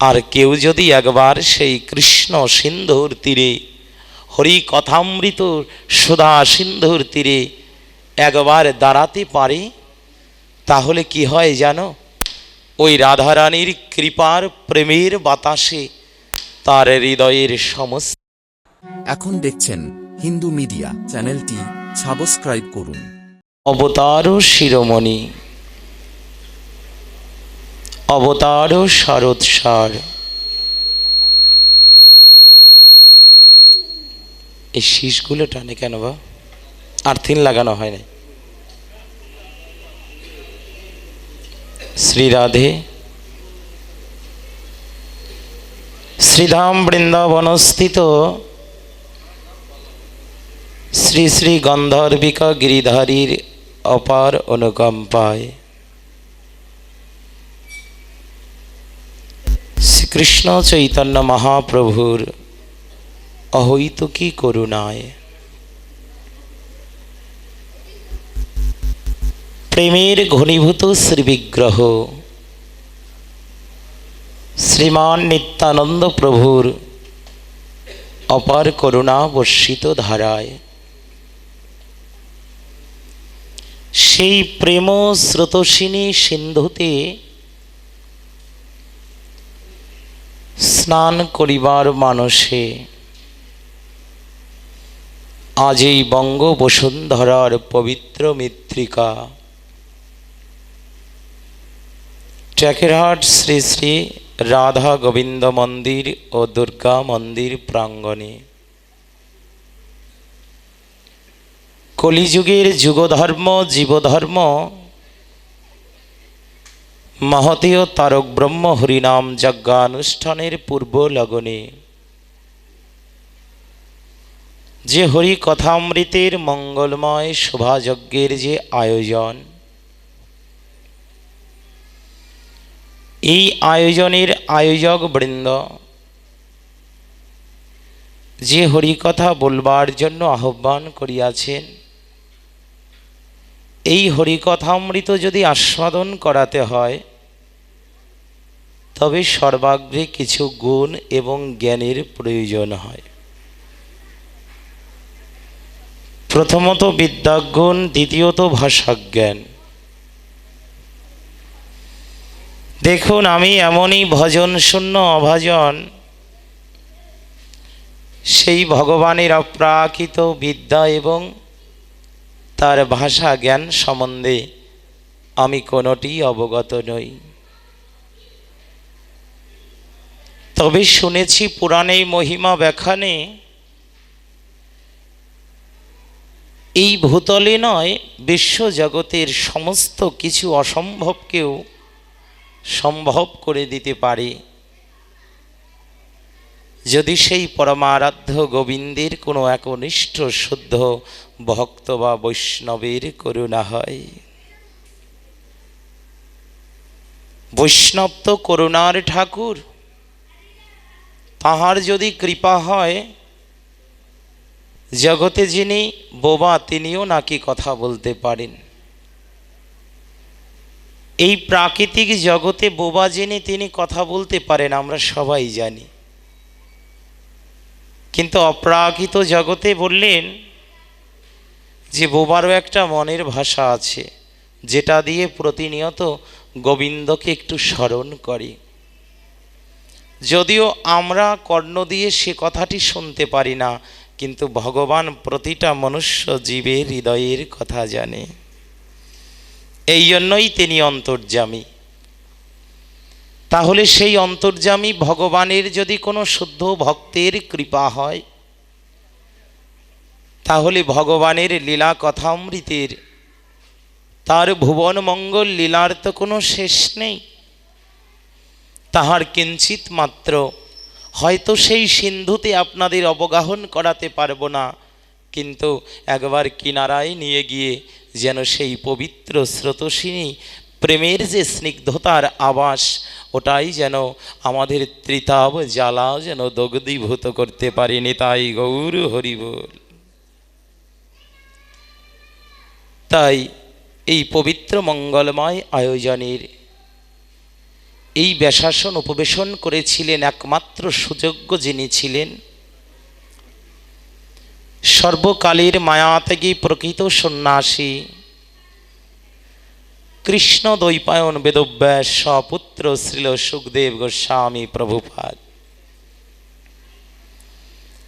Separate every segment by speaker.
Speaker 1: আর কেউ যদি একবার সেই কৃষ্ণ সিন্ধুর তীরে হরি কথামৃত সুধা সিন্ধুর তীরে একবার দাঁড়াতে পারে তাহলে কি হয় জানো? ওই রাধারানীর কৃপার প্রেমের বাতাসে তার হৃদয়ের সমস্ত
Speaker 2: এখন দেখছেন হিন্দু মিডিয়া চ্যানেলটি সাবস্ক্রাইব করুন।
Speaker 1: অবতার শিরোমণি। অবতার শরৎসার এই শীষগুলো টানে কেন বা? আর্থিন লাগানো হয় না শ্রী রাধে। শ্রীধাম বৃন্দাবনস্থিত। শ্রী শ্রী গন্ধর্বিকা গিরিধারীর অপার অনুকম্পায়। শ্রীকৃষ্ণ চৈতন্য মহাপ্রভুর অহৈতুকী করুণায়। প্রেমের ঘনীভূত শ্রীবিগ্রহ, শ্রীমান নিত্যানন্দ প্রভুর অপার করুণা বর্ষিত ধারায়। সেই প্রেম স্রোতসিনী সিন্ধুতে স্নান করিবার মানসে। আজ এই বঙ্গ পবিত্র মৃত্তিকা। ট্যাকেরহাট শ্রী শ্রী রাধা গোবিন্দ মন্দির ও দুর্গা মন্দির প্রাঙ্গণে। কলিযুগের যুগধর্ম, জীবধর্ম মহতীয় তারক ব্রহ্ম হরিনাম যজ্ঞানুষ্ঠানের পূর্ব লগনে। যে হরি কথামৃতের মঙ্গলময় শোভাযজ্ঞের যে আয়োজন, এই আয়োজনের আয়োজক বৃন্দ, যে হরিকথা বলবার জন্য আহ্বান করিয়াছেন এই হরিকথামৃত যদি আস্বাদন করাতে হয়, তবে সর্বাগ্রে কিছু গুণ এবং জ্ঞানের প্রয়োজন হয়। প্রথমত বিদ্যাগুণ দ্বিতীয়ত ভাষাজ্ঞান। দেখুন, আমি এমনই ভজন শূন্য অভাজন, সেই ভগবানের অপ্রাকৃত বিদ্যা এবং তার ভাষা জ্ঞান সম্বন্ধে আমি কোনোটি অবগত নই। তবে শুনেছি পুরাণে মহিমা ব্যাখ্যানে এই ভূতলে নয়, বিশ্বজগতের সমস্ত কিছু অসম্ভবকেও সম্ভব করে দিতে পারে। যদি সেই পরমারাধ্য গোবিন্দের কোনো একনিষ্ঠ শুদ্ধ ভক্ত বা বৈষ্ণবের করুণা হয়। বৈষ্ণব তো করুণার ঠাকুর, তাহার যদি কৃপা হয়, জগতে যিনি বোবা তিনিও নাকি কথা বলতে পারেন। এই প্রাকৃতিক জগতে বোবা যিনি, তিনি কথা বলতে পারেন, আমরা সবাই জানি। কিন্তু অপ্রাকৃত জগতে বললেন যে বোবারও একটা মনের ভাষা আছে, যেটা দিয়ে প্রতিনিয়ত গোবিন্দকে একটু স্মরণ করি। যদিও আমরা কর্ণ দিয়ে সে কথাটি শুনতে পারি না, কিন্তু ভগবান প্রতিটা মনুষ্য জীবের হৃদয়ের কথা জানে। এই জন্যই তিনি অন্তর্যামী। তাহলে সেই অন্তর্যামী ভগবানের যদি কোনো শুদ্ধ ভক্তের কৃপা হয় তাহলে ভগবানের লীলা কথামৃতের তার ভুবন মঙ্গল লীলার তো কোনো শেষ নেই। তাহার কিঞ্চিত মাত্র, হয়তো সেই সিন্ধুতে আপনাদের অবগাহন করাতে পারব না, কিন্তু একবার কিনারায় নিয়ে গিয়ে যেন সেই পবিত্র স্রোতসিনী প্রেমের যে স্নিগ্ধতার আবাস, ওটাই যেন আমাদের ত্রিতাব জ্বালা যেন দগ্ধীভূত করতে পারেনি তাই গৌর হরিবল। তাই এই পবিত্র মঙ্গলময় আয়োজনের এই ব্যাসাসন উপবেশন করেছিলেন একমাত্র সুযোগ্য যিনি ছিলেন। সর্বকালের মায়া থেকে প্রকৃত সন্ন্যাসী কৃষ্ণ দৈপায়ন বেদব্যাস সপুত্র শ্রীল সুখদেব গোস্বামী প্রভুপাদ।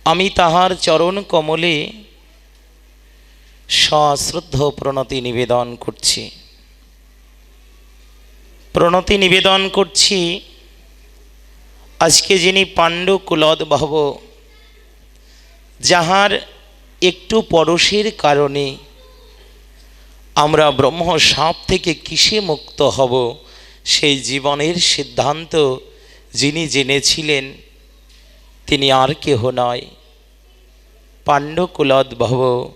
Speaker 1: আমি তাহার চরণ কমলে সশ্রদ্ধ প্রণতি নিবেদন করছি। প্রণতি নিবেদন করছি, আজকে যিনি পাণ্ডু কুলদ্ভব, যাহার একটু পরশের কারণে আমরা ব্রহ্ম সাপ থেকে কিসে মুক্ত হব, সেই জীবনের সিদ্ধান্ত যিনি জেনেছিলেন, তিনি আর কেহ নয়। পাণ্ডকুলোদ্ভব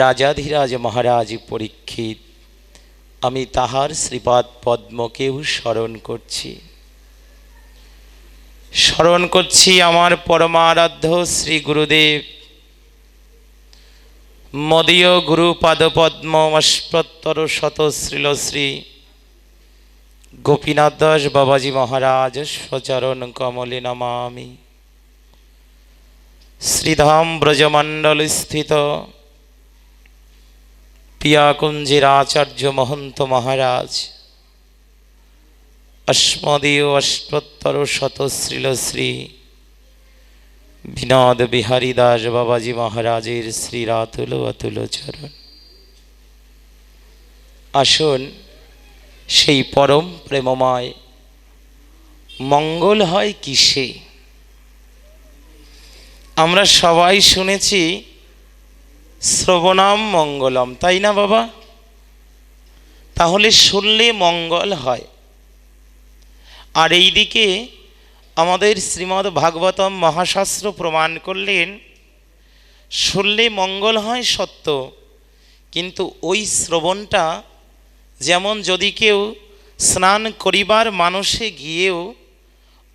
Speaker 1: রাজাধিরাজ মহারাজ পরীক্ষিত, আমি তাহার শ্রীপাদ পদ্মকেও স্মরণ করছি। স্মরণ করছি আমার পরমারাধ্য শ্রী গুরুদেব। মদীয় গুরু পাদপদ্ম শত শ্রীলশ্রী গোপীনাথ দাস বাবাজি মহারাজ স্বচরণ কমলে নমামি। শ্রীধাম ব্রজমণ্ডল স্থিত। পিয়াকুঞ্জের আচার্য মহন্ত মহারাজ অস্মদীয় অষ্টোত্তর শত শ্রীলশ্রী বিনোদ বিহারী দাস বাবাজি মহারাজের শ্রীরাতুল অতুল চরণ আসুন সেই পরম প্রেমময়, মঙ্গল হয় কিসে? আমরা সবাই শুনেছি শ্রবণাম মঙ্গলম, তাই না বাবা? তাহলে শুনলে মঙ্গল হয়। আর এইদিকে আমাদের শ্রীমদ্ ভাগবতম মহাশাস্ত্র প্রমাণ করলেন, শুনলে মঙ্গল হয় সত্য, কিন্তু ওই শ্রবণটা যেমন যদি কেউ স্নান করিবার মানুষে গিয়েও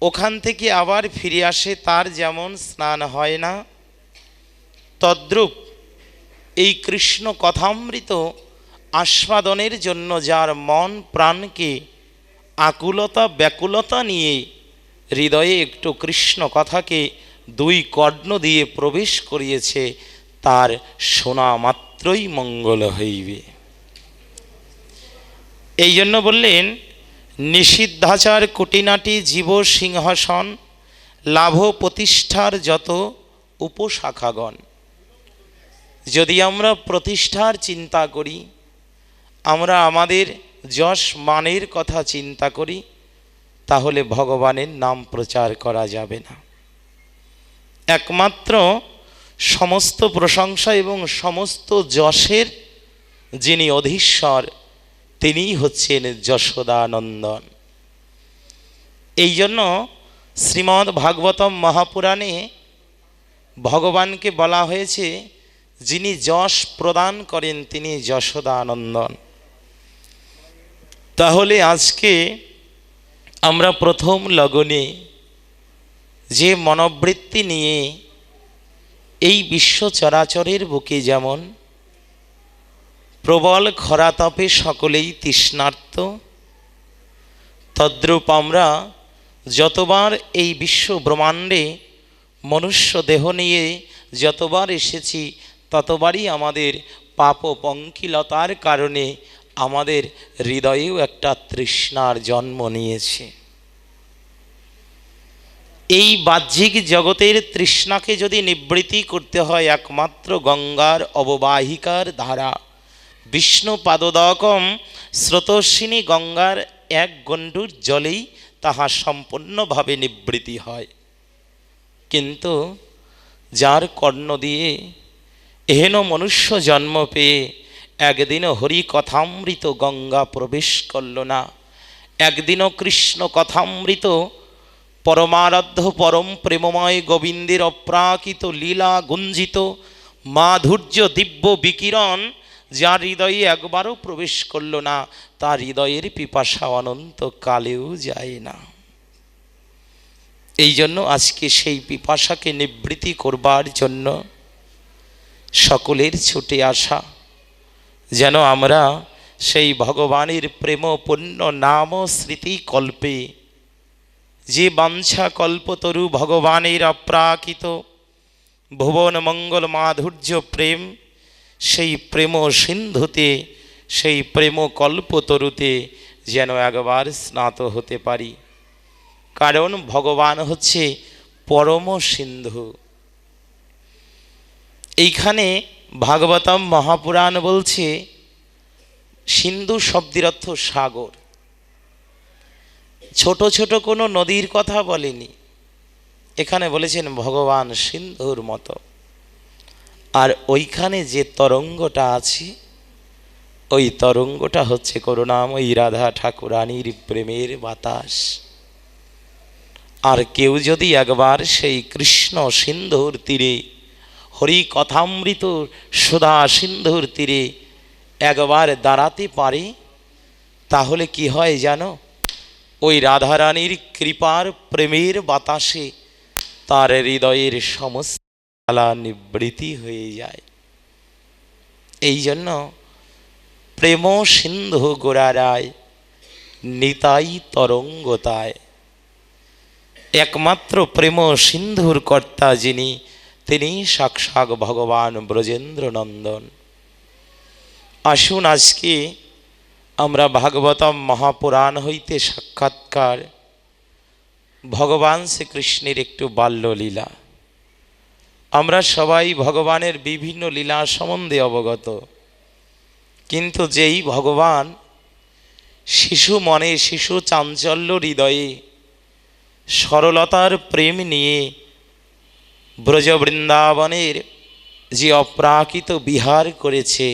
Speaker 1: ওখান থেকে আবার ফিরে আসে, তার যেমন স্নান হয় না, তদ্রূপ এই কৃষ্ণ কথামৃত আস্বাদনের জন্য যার মন প্রাণকে আকুলতা ব্যাকুলতা নিয়ে হৃদয়ে একটু কৃষ্ণ কথাকে দুই কর্ণ দিয়ে প্রবেশ করিয়েছে, তার শোনা মাত্রই মঙ্গল হইবে। এই জন্য বললেন, নিষিদ্ধাচার কুটিনাটি জীব সিংহাসন, লাভ প্রতিষ্ঠার যত উপশাখাগণ। যদি আমরা প্রতিষ্ঠার চিন্তা করি, আমরা আমাদের যশ মানের কথা চিন্তা করি, তাহলে ভগবানের নাম প্রচার করা যাবে না। একমাত্র সমস্ত প্রশংসা এবং সমস্ত যশের যিনি অধীশ্বর, তিনিই হচ্ছেন যশোদানন্দন। এই জন্য শ্রীমদ্ ভাগবতম মহাপুরাণে ভগবানকে বলা হয়েছে যিনি যশ প্রদান করেন, তিনি যশোদানন্দন। তাহলে আজকে আমরা প্রথম লগনে যে মনোবৃত্তি নিয়ে এই বিশ্ব চরাচরের বুকে যেমন প্রবল খরাতপে সকলেই তৃষ্ণার্ত, তদ্রূপ আমরা যতবার এই বিশ্ব ব্রহ্মাণ্ডে মনুষ্য দেহ নিয়ে যতবার এসেছি ততবারই আমাদের পাপ পঙ্কিলতার কারণে আমাদের হৃদয়েও একটা তৃষ্ণার জন্ম নিয়েছে। এই বাহ্যিক জগতের তৃষ্ণাকে যদি নিবৃত্তি করতে হয় একমাত্র গঙ্গার অববাহিকার ধারা, বিষ্ণু পাদদকম স্রোতস্বিনী গঙ্গার এক গণ্ডুর জলেই তাহা সম্পূর্ণভাবে নিবৃত্তি হয়। কিন্তু যার কর্ণ দিয়ে এহেন মনুষ্য জন্ম পেয়ে একদিনও হরি কথামৃত গঙ্গা প্রবেশ করল না। একদিনও কৃষ্ণ কথামৃত, পরমারাধ্য পরম প্রেমময় গোবিন্দের অপ্রাকৃত লীলা গুঞ্জিত, মাধুর্য দিব্য বিকিরণ যার হৃদয়ে একবারও প্রবেশ করল না, তার হৃদয়ের পিপাসা অনন্ত কালেও যায় না। এই জন্য আজকে সেই পিপাসাকে নিবৃত্তি করবার জন্য সকলের ছুটে আসা। যেন আমরা সেই ভগবানের প্রেম পুণ্য নাম স্মৃতি কল্পে, যে বাঞ্ছা কল্পতরু ভগবানের অপ্রাকৃত ভুবন মঙ্গল মাধুর্য প্রেম, সেই প্রেম সিন্ধুতে, সেই প্রেম কল্পতরুতে যেন একবার স্নাত হতে পারি। কারণ ভগবান হচ্ছে পরম সিন্ধু। এইখানে ভাগবতম মহাপুরাণ বলছে, সিন্ধু শব্দের অর্থ সাগর। ছোট ছোট কোনো নদীর কথা বলেনি। এখানে বলেছেন ভগবান সিন্ধুর মতো। আর ওইখানে যে তরঙ্গটা আছে, ওই তরঙ্গটা হচ্ছে করুণাময়ী রাধা ঠাকুরানীর প্রেমের বাতাস। আর কেউ যদি একবার সেই কৃষ্ণ সিন্ধুর তীরে হরি কথামৃত সুধা সিন্ধুর তীরে একবার দাঁড়াতে পারে, তাহলে কি হয় জানো? ওই রাধারানীর কৃপার প্রেমের বাতাসে তার হৃদয়ের জ্বালা নিবৃত্তি হয়ে যায়। এই জন্য প্রেম সিন্ধু গোড়ারায় নিতাই তরঙ্গতায়। একমাত্র প্রেম সিন্ধুর কর্তা যিনি তিনি সাক্ষাৎ ভগবান ব্রজেন্দ্র নন্দন আসুন আজকে আমরা ভাগবতম মহাপুরাণ হইতে সাক্ষাৎকার ভগবান শ্রীকৃষ্ণের একটু বাল্যলীলা। আমরা সবাই ভগবানের বিভিন্ন লীলা সম্বন্ধে অবগত, কিন্তু যেই ভগবান শিশু মনে শিশু চাঞ্চল্য হৃদয়ে সরলতার প্রেম নিয়ে ব্রজ বৃন্দাবনের যে অপ্রাকৃত বিহার করেছে,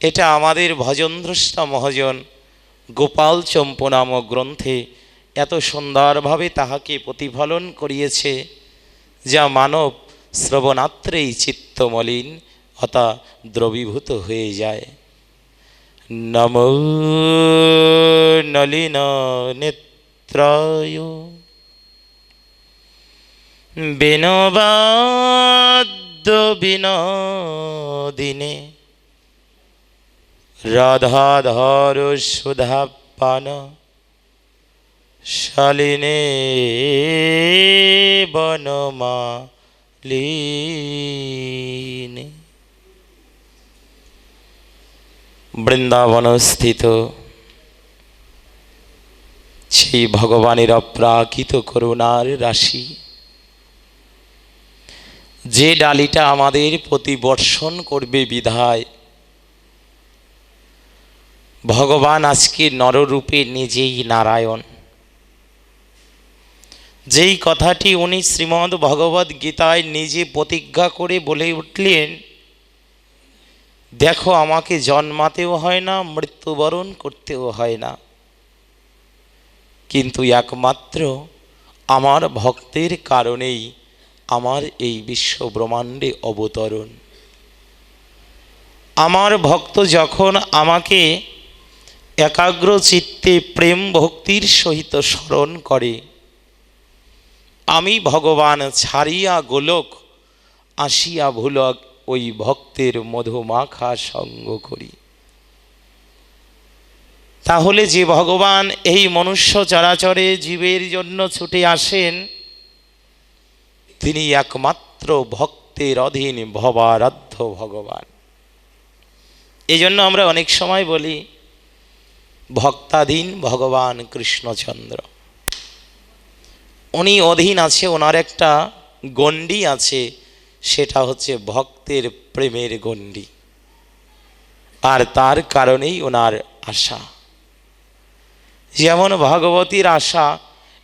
Speaker 1: এটা আমাদের ভজনদ্রষ্টা মহাজন গোপাল চম্পু নামক গ্রন্থে এত সুন্দরভাবে তাহাকে প্রতিফলন করিয়েছে, যা মানব শ্রবণাত্রেই চিত্তমলিন অতা দ্রবীভূত হয়ে যায়। নম নলিন নেত্রায়। বিনবাদ্য বিনোদিনে। রাধাধর সুধাপান শালিনে বনমালিনে। বৃন্দাবন স্থিত। সেই ভগবানের অপ্রাকৃত করুণার রাশি। যে ডালিটা আমাদের প্রতি বর্ষণ করবে বিধায়, ভগবান আজকে নররূপে নিজেই নারায়ণ। যেই কথাটি উনি শ্রীমদ্ ভগবদ গীতায় নিজে প্রতিজ্ঞা করে বলে উঠলেন, দেখো, আমাকে জন্মাতেও হয় না, মৃত্যুবরণ করতেও হয় না। কিন্তু একমাত্র আমার ভক্তের কারণেই আমার এই বিশ্ব ব্রহ্মাণ্ডে অবতরণ। আমার ভক্ত যখন আমাকে একাগ্র চিত্তে প্রেম ভক্তির সহিত স্মরণ করে, আমি ভগবান ছাড়িয়া গোলক আসিয়া ভুলক ওই ভক্তের মধুমাখা সঙ্গ করি। তাহলে যে ভগবান এই মনুষ্য চরাচরে জীবের জন্য ছুটে আসেন তিনি একমাত্র ভক্তের অধীন ভবারাধ্য ভগবান। এই জন্য আমরা অনেক সময় বলি, ভক্তাধীন ভগবান কৃষ্ণচন্দ্র। উনি অধীন আছে, ওনার একটা গণ্ডি আছে, সেটা হচ্ছে ভক্তের প্রেমের গণ্ডি। আর তার কারণেই ওনার আশা। যেমন ভগবতীর আশা,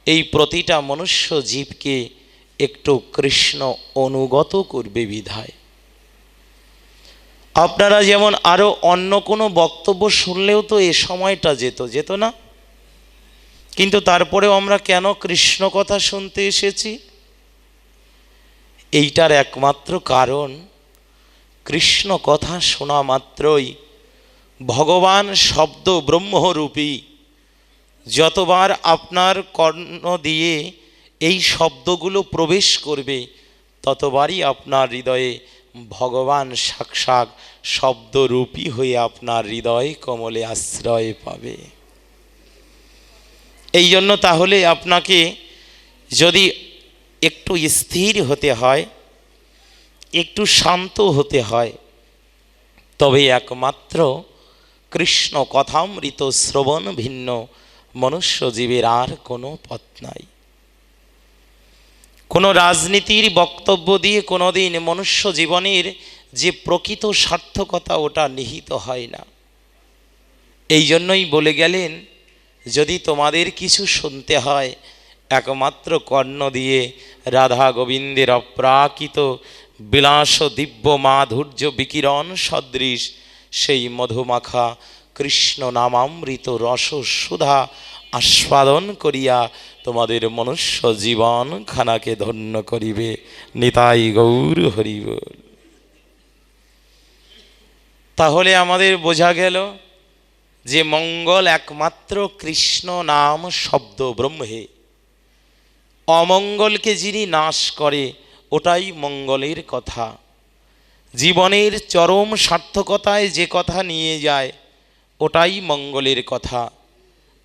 Speaker 1: এই প্রতিটা মনুষ্য জীবকে একটু কৃষ্ণ অনুগত করবে বিধায়। আপনারা যেমন আরও অন্য কোনো বক্তব্য শুনলেও তো এ সময়টা যেত যেত না? কিন্তু তারপরেও আমরা কেন কৃষ্ণ কথা শুনতে এসেছি? এইটার একমাত্র কারণ, কৃষ্ণ কথা শোনা মাত্রই ভগবান শব্দ ব্রহ্মরূপী যতবার আপনার কর্ণ দিয়ে এই শব্দগুলো প্রবেশ করবে, ততবারই আপনার হৃদয়ে ভগবান সাক্ষাৎ শব্দরূপী হয়ে আপনার হৃদয় কমলে আশ্রয় পাবে। এই জন্য তাহলে আপনাকে যদি একটু স্থির হতে হয়, একটু শান্ত হতে হয়, তবে একমাত্র কৃষ্ণ কথামৃত শ্রবণ ভিন্ন, মনুষ্য জীবের আর কোনো পথ নাই। কোনো রাজনীতির বক্তব্য দিয়ে কোনোদিন মনুষ্য জীবনের যে প্রকৃত সার্থকতা, ওটা নিহিত হয় না। এই জন্যই বলে গেলেন, যদি তোমাদের কিছু শুনতে হয়, একমাত্র কর্ণ দিয়ে রাধা গোবিন্দের অপ্রাকৃত বিলাস দিব্য মাধুর্য বিকিরণ সদৃশ সেই মধুমাখা কৃষ্ণ নামামৃত রস সুধা আস্বাদন করিয়া তোমাদের মনুষ্য জীবন খানাকে ধন্য করিবে, নিতাই গৌর হরিবল তাহলে আমাদের বোঝা গেল যে মঙ্গল একমাত্র কৃষ্ণ নাম শব্দ ব্রহ্মে অমঙ্গলকে যিনি নাশ করে, ওটাই মঙ্গলের কথা। জীবনের চরম সার্থকতায় যে কথা নিয়ে যায়, ওটাই মঙ্গলের কথা,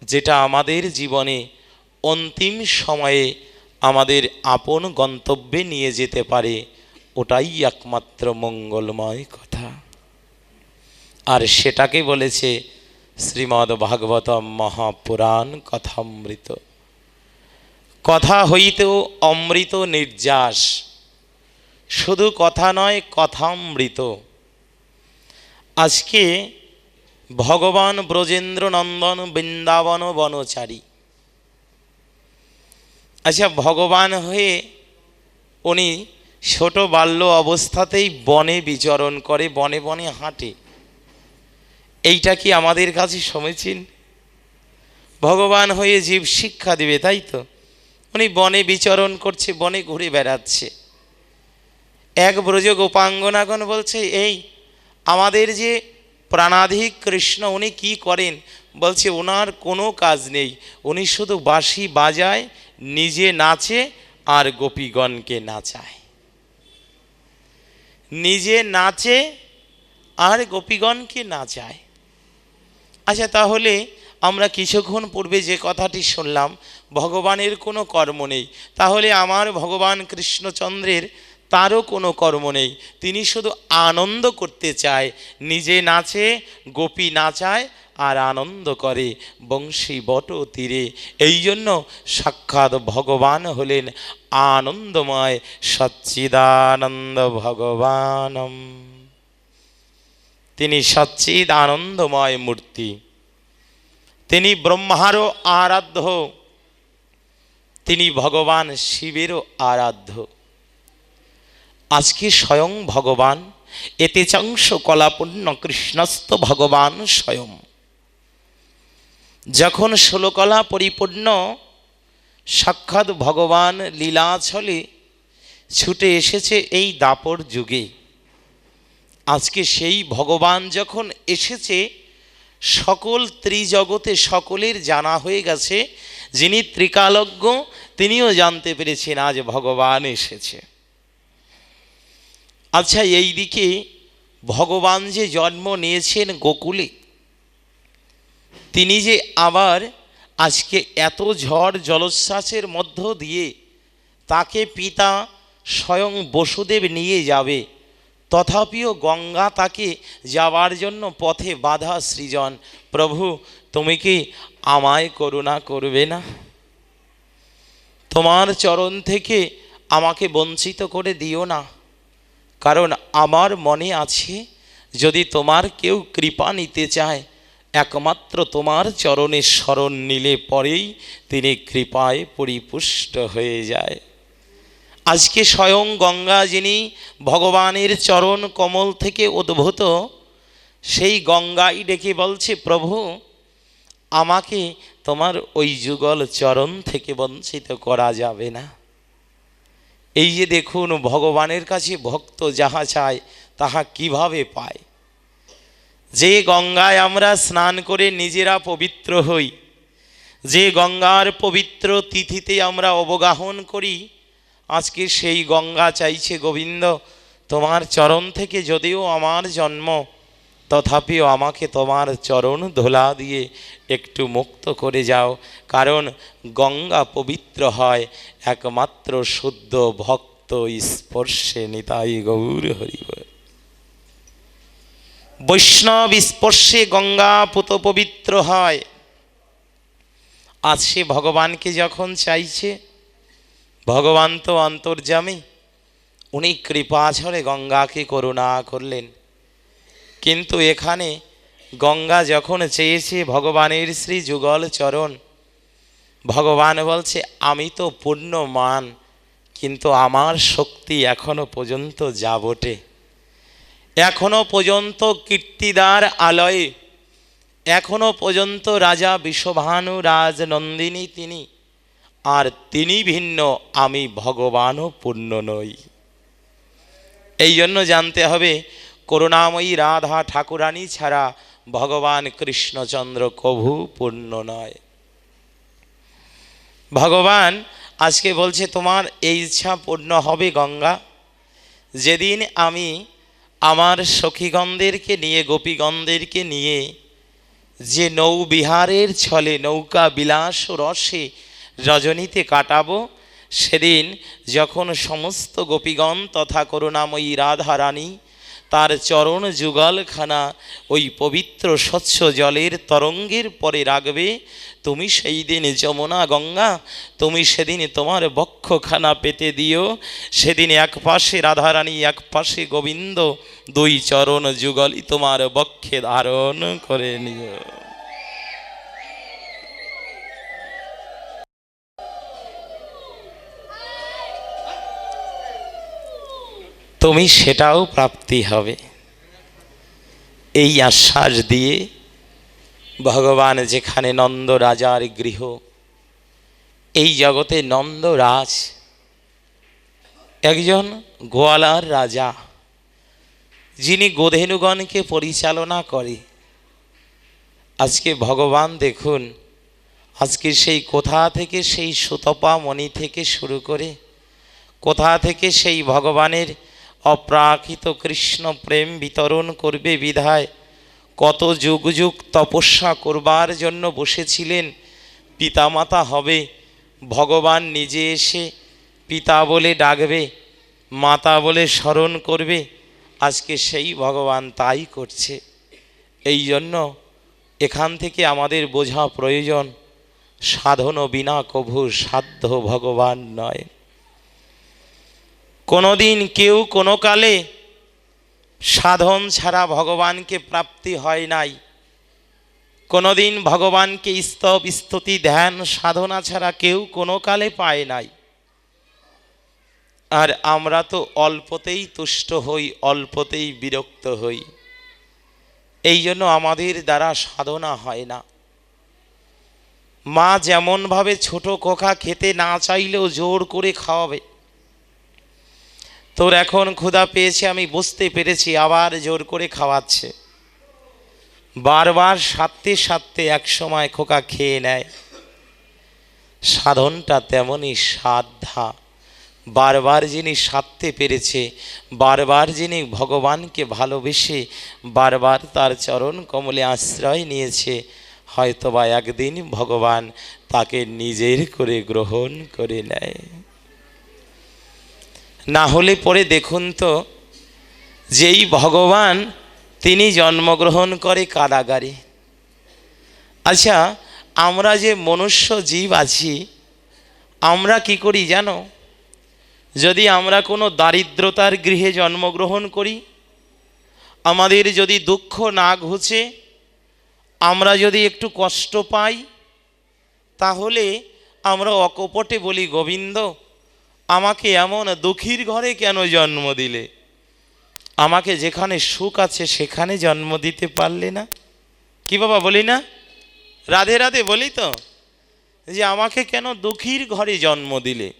Speaker 1: যেটা আমাদের জীবনে অন্তিম সময়ে আমাদের আপন গন্তব্যে নিয়ে যেতে পারে, ওটাই একমাত্র মঙ্গলময় কথা। আর সেটাকে বলেছে শ্রীমদ্ ভাগবতম মহাপুরাণ কথামৃত। কথা হইতেও অমৃত নির্যাস, শুধু কথা নয়, কথামৃত। আজকে ভগবান ব্রজেন্দ্র নন্দন বৃন্দাবন বনচারী। আচ্ছা ভগবান হয়ে উনি ছোট বাল্য অবস্থাতেই বনে বিচরণ করে, বনে বনে হাঁটে। এইটা কি আমাদের কাছে সমীচীন ভগবান হয়ে জীব শিক্ষা দিবে, তাই তো? উনি বনে বিচরণ করছে, বনে ঘুরে বেড়াচ্ছে। এক ব্রজ গোপাঙ্গনাগণ বলছে, এই, আমাদের যে প্রাণাধিক কৃষ্ণ, উনি কি করেন? বলছে, ওনার কোনো কাজ নেই। উনি শুধু বাঁশি বাজায়, নিজে নাচে আর গোপীগণকে নাচায়। নিজে নাচে আর গোপীগণকে নাচায়। আচ্ছা তাহলে আমরা কিছুক্ষণ পূর্বে যে কথাটি শুনলাম, ভগবানের কোনো কর্ম নেই। তাহলে আমার ভগবান কৃষ্ণচন্দ্রের তারও কোনো কর্ম নেই। তিনি শুধু আনন্দ করতে চায়, নিজে নাচে, গোপী নাচায় আর আনন্দ করে বংশী বট তীরে। এই জন্য সাক্ষাৎ ভগবান হলেন আনন্দময় সচ্চিদানন্দ ভগবানম। তিনি সচ্চিদ আনন্দময় মূর্তি। তিনি ব্রহ্মারও আরাধ্য। তিনি ভগবান শিবেরও আরাধ্য। আজকে স্বয়ং ভগবান, এতে চাংশ কলাপূর্ণ কৃষ্ণস্থ ভগবান স্বয়ং। যখন ষোলকলা পরিপূর্ণ, সাক্ষাৎ ভগবান লীলাছলে ছুটে এসেছে এই দাপর যুগে। আজকে সেই ভগবান যখন এসেছে, সকল ত্রিজগতে সকলের জানা হয়ে গেছে, যিনি ত্রিকালজ্ঞ, তিনিও জানতে পেরেছেন আজ ভগবান এসেছে। আচ্ছা এই দিকে ভগবান যে জন্ম নিয়েছেন গোকুলে তিনি যে আবার আজকে এত ঝড় জলোচ্ছ্বাসের মধ্য দিয়ে তাকে পিতা স্বয়ং বসুদেব নিয়ে যাবে, তথাপিও গঙ্গা তাকে যাওয়ার জন্য পথে বাধা সৃজন। প্রভু, তুমি কি আমায় করুণা করবে না? তোমার চরণ থেকে আমাকে বঞ্চিত করে দিও না, কারণ আমার মনে আছে যদি তোমার কেউ কৃপা নিতে চায় একমাত্র তোমার চরণে স্মরণ নিলে পরেই তিনি কৃপায় পরিপুষ্ট হয়ে যায়। আজকে স্বয়ং গঙ্গা যিনি ভগবানের চরণ কমল থেকে উদ্ভূত, সেই গঙ্গাই ডেকে বলছে, প্রভু, আমাকে তোমার ওই যুগল চরণ থেকে বঞ্চিত করা যাবে না। এই যে দেখুন, ভগবানের কাছে ভক্ত যাহা চায়, তাহা কীভাবে পায়? যে গঙ্গায় আমরা স্নান করে নিজেরা পবিত্র হই, যে গঙ্গার পবিত্র তিথিতে আমরা অবগাহন করি, আজকে সেই গঙ্গা চাইছে গোবিন্দ, তোমার চরণ থেকে যদিও আমার জন্ম, তথাপিও আমাকে তোমার চরণ ধোলা দিয়ে একটু মুক্ত করে যাও, কারণ গঙ্গা পবিত্র হয়, একমাত্র শুদ্ধ ভক্ত স্পর্শে নিতাই গৌর হরিব বৈষ্ণব স্পর্শে গঙ্গা পুত পবিত্র হয়। আজ সে ভগবানকে যখন চাইছে, ভগবান তো অন্তর্জামী উনি কৃপা ঝরে গঙ্গাকে করুণা করলেন। কিন্তু এখানে গঙ্গা যখন চেয়েছে ভগবানের শ্রী যুগল চরণ, ভগবান বলছে, আমি তো পূর্ণমান, কিন্তু আমার শক্তি এখনও পর্যন্ত যাবটে এখনও পর্যন্ত কীর্তিদার আলয়ে, এখনও পর্যন্ত রাজা বিশ্বভানু রাজ নন্দিনী তিনি, আর তিনি ভিন্ন, আমি ভগবানও পূর্ণ নই। এই জন্য জানতে হবে, করুণাময়ী রাধা ঠাকুরানী ছাড়া ভগবান কৃষ্ণচন্দ্র কভু পূর্ণ নয়। ভগবান আজকে বলছে, তোমার এই ইচ্ছা পূর্ণ হবে গঙ্গা। যেদিন আমি আমার সখীগণদেরকে নিয়ে, গোপীগণদেরকে নিয়ে যে নৌবিহারের ছলে নৌকা বিলাস রসে রজনীতে কাটাবো, সেদিন যখন সমস্ত গোপীগণ তথা করুণাময়ী রাধা রানী তার চরণ যুগলখানা, ওই পবিত্র স্বচ্ছ জলের তরঙ্গের পরে রাখবে তুমি সেই দিন যমুনা গঙ্গা, তুমি সেদিন তোমার বক্ষখানা পেতে দিও। সেদিন এক পাশে রাধারানী এক পাশে গোবিন্দ, দুই চরণ যুগলই তোমার বক্ষে ধারণ করে নিও। তুমি সেটাও প্রাপ্তি হবে। এই আশ্বাস দিয়ে ভগবান যেখানে নন্দ রাজার গৃহ, এই জগতে নন্দরাজ একজন গোয়ালার রাজা, যিনি গোধেনুগণকে পরিচালনা করে। আজকে ভগবান দেখুন, আজকে সেই কোথা থেকে সেই সুতপা মণি থেকে শুরু করে, কোথা থেকে সেই ভগবানের অপ্রাকৃত কৃষ্ণ প্রেম বিতরণ করবে বিধায়। কত যুগ যুগ তপস্যা করবার জন্য বসেছিলেন, পিতামাতা হবে, ভগবান নিজে এসে পিতা বলে ডাকবে, মাতা বলে স্মরণ করবে, আজকে সেই ভগবান তাই করছে। এই জন্য এখান থেকে আমাদের বোঝা প্রয়োজন, সাধন বিনা কভু সাধ্য ভগবান নয়। কোনোদিন কেউ কোনো কালে সাধন ছাড়া ভগবানকে প্রাপ্তি হয় নাই। কোনোদিন ভগবানকে স্তব, স্তুতি, ধ্যান, সাধনা ছাড়া কেউ কোনো কালে পায় নাই। আর আমরা তো অল্পতেই তুষ্ট হই, অল্পতেই বিরক্ত হই। এই জন্য আমাদের দ্বারা সাধনা হয় না। মা যেমনভাবে ছোট কোখা খেতে না চাইলেও জোর করে খাওয়াবে। তোর এখন ক্ষুধা পেয়েছে, আমি বুঝতে পেরেছি, আবার জোর করে খাওয়াচ্ছে। বারবার সারতে সারতে এক সময় খোকা খেয়ে নেয়। সাধনটা তেমনই সাধা বারবার যিনি সারতে পেরেছে, বারবার যিনি ভগবানকে ভালোবেসে, বারবার তার চরণ কমলে আশ্রয় নিয়েছে, হয়তোবা একদিন ভগবান তাকে নিজের করে গ্রহণ করে নেয়। না হলে পরে দেখুন তো, যেই ভগবান তিনি জন্মগ্রহণ করে কারাগারে। আচ্ছা আমরা যে মনুষ্য জীব আছি, আমরা কি করি জানো? যদি আমরা কোনো দারিদ্রতার গৃহে জন্মগ্রহণ করি, আমাদের যদি দুঃখ না ঘুচে, আমরা যদি একটু কষ্ট পাই, তাহলে আমরা অকপটে বলি, গোবিন্দ আমাকে এমন দুঃখীর ঘরে কেন জন্ম দিলে? আমাকে যেখানে সুখ আছে সেখানে জন্ম দিতে পারলে না? কি বাবা, বলি না? রাধে রাধে বলি তো, যে আমাকে কেন দুঃখীর ঘরে জন্ম দিলে?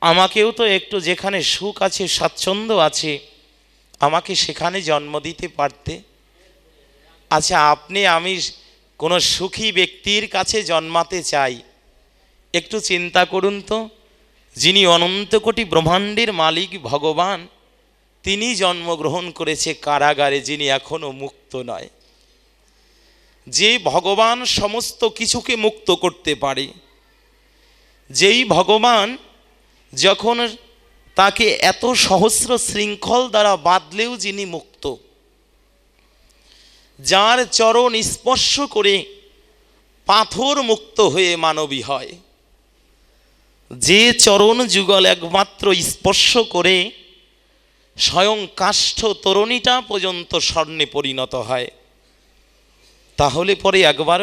Speaker 1: আমাকেও তো একটু যেখানে সুখ আছে, স্বাচ্ছন্দ্য আছে, আমাকে সেখানে জন্ম দিতে পারতে? আচ্ছা আপনি, আমি কোনো সুখী ব্যক্তির কাছে জন্মাতে চাই, একটু চিন্তা করুন তো। যিনি অনন্ত কোটি ব্রহ্মাণ্ডের মালিক ভগবান, তিনি জন্মগ্রহণ করেছে কারাগারে, যিনি এখনও মুক্ত নয়। যে ভগবান সমস্ত কিছুকে মুক্ত করতে পারে, যেই ভগবান যখন তাকে এত সহস্র শৃঙ্খল দ্বারা বাঁধলেও যিনি মুক্ত, যার চরণ স্পর্শ করে পাথর মুক্ত হয়ে মানবী হয়। যে চরণ যুগল একমাত্র স্পর্শ করে স্বয়ং কাষ্ঠ তরণীটা পর্যন্ত স্বর্ণে পরিণত হয়। তাহলে পরে একবার